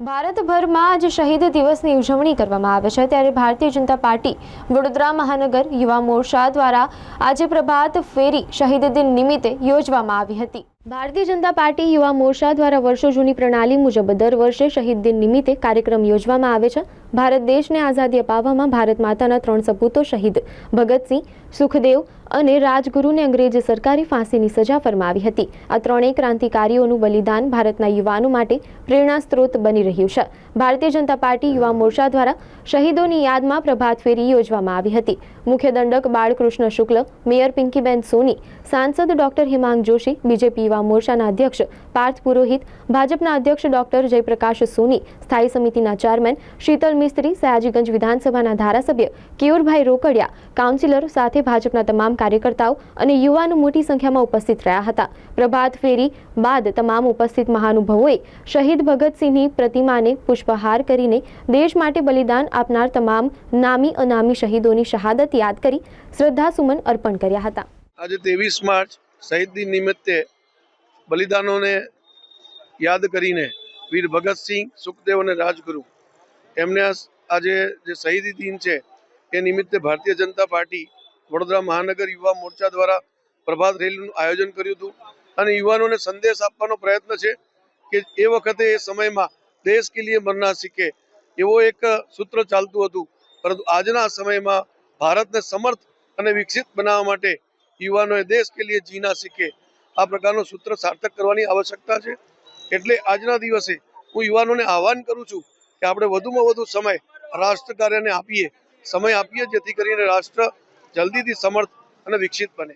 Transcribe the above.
ભારતભરમાં આજે શહીદ દિવસની ઉજવણી કરવામાં આવે છે. ત્યારે ભારતીય જનતા પાર્ટી, વડોદરા મહાનગર યુવા મોરચા દ્વારા આજે પ્રભાત ફેરી શહીદ દિન નિમિત્તે યોજવામાં આવી હતી. ભારતીય જનતા પાર્ટી, યુવા મોરચા દ્વારા વર્ષો જૂની પ્રણાલી મુજબ દર વર્ષે શહીદ દિન નિમિત્તે કાર્યક્રમ યોજવામાં આવે છે. ભારત દેશને આઝાદી અપાવવામાં ભારત માતાના ત્રણ સપૂતો શહીદ, ભગતસિંહ, સુખદેવ અને રાજગુરુને અંગ્રેજ સરકારે ફાંસીની સજા ફરમાવી હતી. આ ત્રણેય ક્રાંતિકારીઓનું બલિદાન ભારતના યુવાનો માટે પ્રેરણા સ્ત્રોત બની રહ્યું છે. ભારતીય જનતા પાર્ટી યુવા મોરચા દ્વારા શહીદોની યાદમાં પ્રભાત ફેરી યોજવામાં આવી હતી. મુખ્ય દંડક બાળકૃષ્ણ શુક્લ, મેયર પિંકીબેન સોની, સાંસદ ડોક્ટર હિમાંગ જોશી, બીજેપી યુવા મોરચાના અધ્યક્ષ પાર્થ પુરોહિત, ભાજપના અધ્યક્ષ ડોક્ટર જયપ્રકાશ સોની, સ્થાયી સમિતિના ચેરમેન શીતલ મિસ્ત્રી, સયાજીગંજ વિધાનસભાના ધારાસભ્ય કેયુરભાઈ રોકડિયા, કાઉન્સિલર સાથે ભાજપના તમામ કાર્યકર્તાઓ અને યુવાનો મોટી સંખ્યામાં ઉપસ્થિત રહ્યા હતા. પ્રભાત ફેરી બાદ તમામ ઉપસ્થિત મહાનુભાવોએ શહીદ ભગતસિંહની પ્રતિમાને પુષ્પહાર કરીને દેશ માટે બલિદાન આપનાર તમામ નામી અનામી શહીદોની શહાદત યાદ કરી શ્રદ્ધાસુમન અર્પણ કર્યા હતા. આજે ત્રેવીસ માર્ચ શહીદ દિન નિમિત્તે બલિદાનોને યાદ કરીને વીર ભગતસિંહ, સુખદેવ અને રાજગુરુ એમને આજે જે શહીદી દિન છે, એ નિમિત્તે ભારતીય જનતા પાર્ટી વડોદરા મહાનગર યુવા મોરચા દ્વારા પ્રભાત રેલીનું આયોજન કર્યું હતું. અને યુવાનોને સંદેશ આપવાનો પ્રયત્ન છે કે એ વખતે એ સમયમાં દેશ કે લીએ મરના શીખે. એવો એક સૂત્ર ચાલતું હતું. પરંતુ આજના સમયમાં ભારતને સમર્થ અને વિકસિત બનાવવા માટે યુવાનોએ દેશ કે લીએ જીના શીખે. આ પ્રકારનું સૂત્ર સાર્થક કરવાની આવશ્યકતા છે. એટલે આજના દિવસે હું યુવાનોને આહવાન કરું છું કે આપણે વધુમાં વધુ સમય રાષ્ટ્ર કાર્યને આપીએ. સમય આપીએ જેથી કરીને રાષ્ટ્ર જલ્દીથી સમર્થ અને વિકસિત બને.